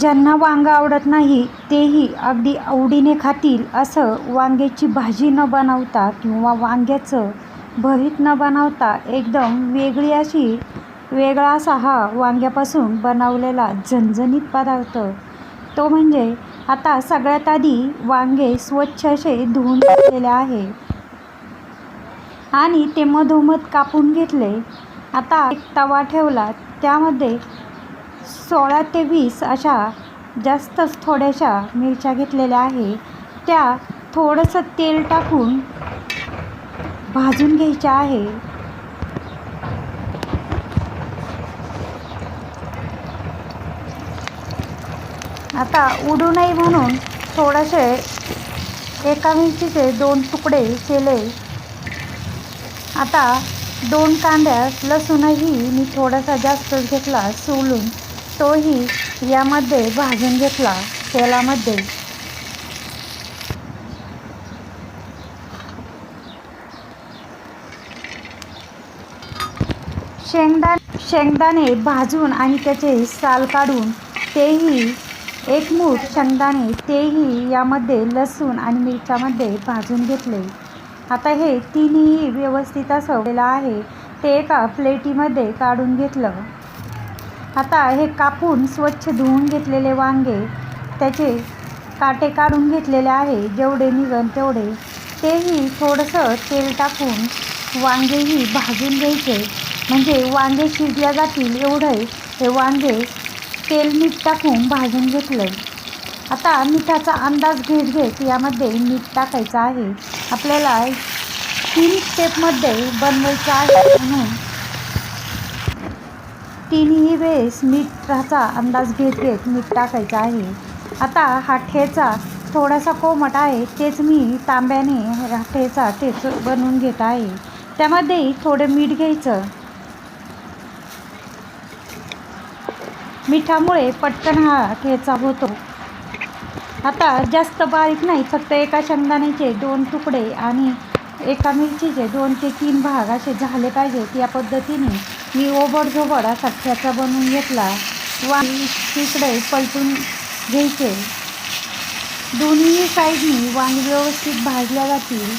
ज्यांना वांगं आवडत नाही तेही अगदी आवडीने खातील असं वांग्याची भाजी न बनवता किंवा वांग्याचं भरीत न बनवता एकदम वेगळी अशी वेगळा असा हा वांग्यापासून बनवलेला झणझणीत पदार्थ. तो म्हणजे आता सगळ्यात आधी वांगे स्वच्छ असे धुवून घेतलेले आहे. आणि ते मधोमध कापून घेतले. आता एक तवा ठेवला. त्यामध्ये सोळा ते वीस अशा जास्तच थोड्याशा मिरच्या घेतलेल्या आहे. त्या थोडंसं तेल टाकून भाजून घ्यायच्या आहे. आता उडू नये म्हणून थोडेसे एका मिरचीचे दोन तुकडे केले. आता दोन कांद्या लसूणही मी थोडासा जास्तच घेतला सोलून. तोही यामध्ये भाजून घेतला तेलामध्ये. शेंगदा शेंगदाणे भाजून आणि त्याचे साल काढून तेही एक मूठ शेंगदाणे तेही यामध्ये लसूण आणि मिरच्यामध्ये भाजून घेतले. आता हे तिन्ही व्यवस्थित असं आहे ते एका प्लेटीमध्ये काढून घेतलं. आता हे कापून स्वच्छ धुवून घेतलेले वांगे त्याचे काटे काढून घेतलेले आहे जेवढे निघन तेवढे. तेही थोडंसं तेल टाकून वांगेही भाजून घ्यायचे. म्हणजे वांगे शिजल्या जातील एवढे हे वांगे तेल मीठ टाकून भाजून घेतलं. आता मिठाचा अंदाज घेत घेत यामध्ये मीठ टाकायचं आहे. आपल्याला तीन स्टेपमध्ये बनवायचं आहे म्हणून तिन्ही वेळेस मिठाचा अंदाज घेत घेत मीठ टाकायचा आहे. आता हा ठेचा थोडासा कोमट आहे तेच मी तांब्याने हा ठेचा ठेच बनवून घेत आहे. त्यामध्ये थोडं मीठ घ्यायचं. मिठामुळे पटकन हा ठेचा होतो. आता जास्त बारीक नाही फक्त एका शेंगदाण्याचे दोन तुकडे आणि एका मिरचीचे दोन ते तीन भाग असे झाले पाहिजेत या पद्धतीने मी ओबडझोबड असा ठ्याचा बनवून घेतला. वांगी तिकडे पलटून घ्यायचे. दोन्ही साईडनी वांगी व्यवस्थित भाजल्या जातील.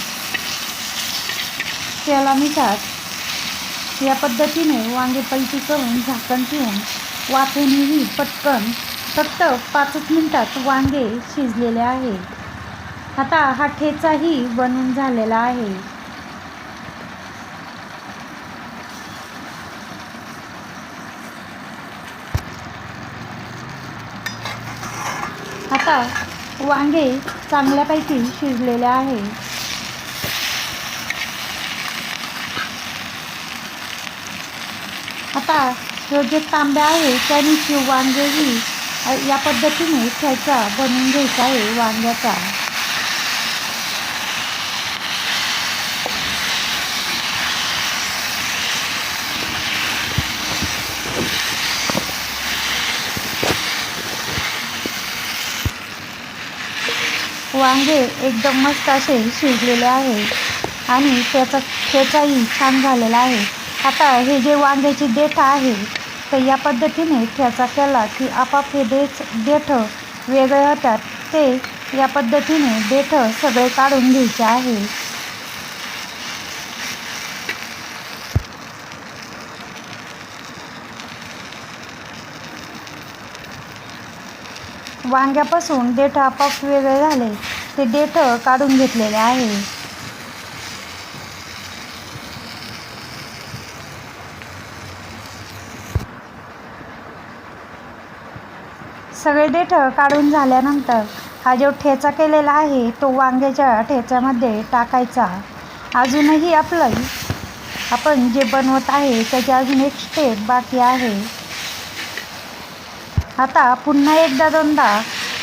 त्याला मिठात या पद्धतीने वांगे पलटी करून झाकण ठेवून वाफेनेही पटकन फक्त पाचच मिनटात वांगे शिजलेले आहे आता हा ठेचाही बनून झालेला आहे. आता वांगे चांगल्यापैकी शिजलेले आहे. आता जे तांब्या आहे त्याने वांगेही या पद्धतीने ठेचा बनवून घ्यायचा आहे वांग्याचा. वांगे एकदम मस्त असे शिजलेले आहे. आणि त्याचा ठेचाही छान झालेला आहे. आता हे जे वांग्याची देठ आहे तर या पद्धतीने ठेचा केला की आपाप हे देठ देठ वेगळे होतात. ते या पद्धतीने देठ सगळे काढून घ्यायचे आहे. वांग्यापासून देठ आपाप वेगळे झाले. ते देठ काढून घेतलेले आहे. सगळे देठ काढून झाल्यानंतर हा जो ठेचा केलेला आहे तो वांग्याच्या ठेच्यामध्ये टाकायचा. अजूनही आपलं आपण जे बनवत आहे त्याची अजून एक स्टेप बाकी आहे. आता पुन्हा एकदा दोनदा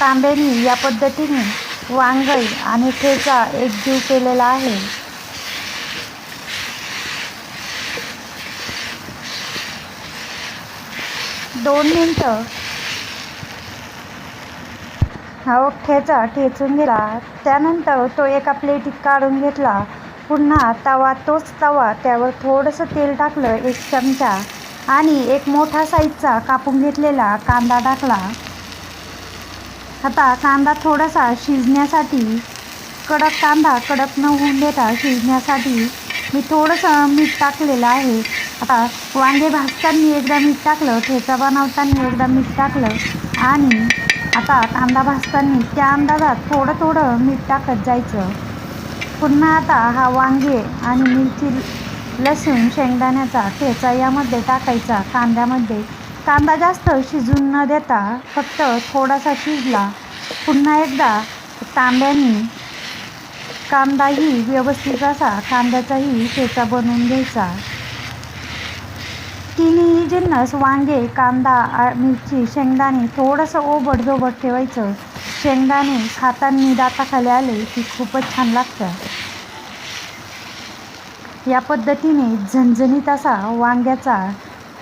तांब्यानी या पद्धतीने वांगई आणि ठेचा एकजीव केलेला आहे. दोन मिनटं. हा ठेचा ठेचून गेला. त्यानंतर तो एका प्लेटीत काढून घेतला. पुन्हा तवा तोच तवा त्यावर थोडंसं तेल टाकलं एक चमचा. आणि एक मोठा साईजचा कापून घेतलेला कांदा टाकला. आता कांदा थोडासा शिजण्यासाठी कडक कांदा कडक न होऊन देता शिजण्यासाठी मी थोडंसं मीठ टाकलेलं आहे. आता वांगे भाजताना एकदा मीठ टाकलं ठेचा बनवताना एकदा मीठ टाकलं आणि आता कांदा भाजताना त्या अंदाजात थोडं थोडं मीठ टाकत जायचं. पुन्हा आता हा वांगे आणि मिरची लसूण शेंगदाण्याचा ठेचा यामध्ये टाकायचा. कांद्यामध्ये. कांदा जास्त शिजून न देता फक्त थोडासा शिजला. पुन्हा एकदा तांब्याने कांदाही व्यवस्थित असा कांद्याचाही ठेचा बनवून घ्यायचा. तिन्ही जिन्नस वांगे कांदा मिरची शेंगदाणे थोडंसं ओबड जोबड ठेवायचं. शेंगदाणे हातांनी दाताखाली आले की खूपच छान लागतं. या पद्धतीने झणझणीत असा वांग्याचा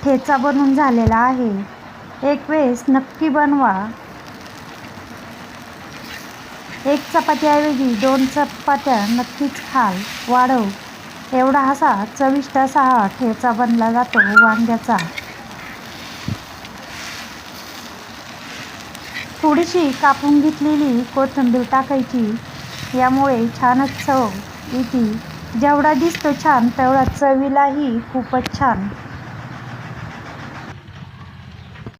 ठेचा बनून झालेला आहे. एक वेळेस नक्की बनवा. एक चपात्याऐवजी दोन चपात्या नक्कीच खाल. वाढव. एवढा असा चविष्ट असा हा ठेचा बनला जातो वांग्याचा. थोडीशी कापून घेतलेली कोथिंबीर टाकायची. यामुळे छानच चव येते. जेवढा दिसतो छान तेवढा चवीलाही खूपच छान.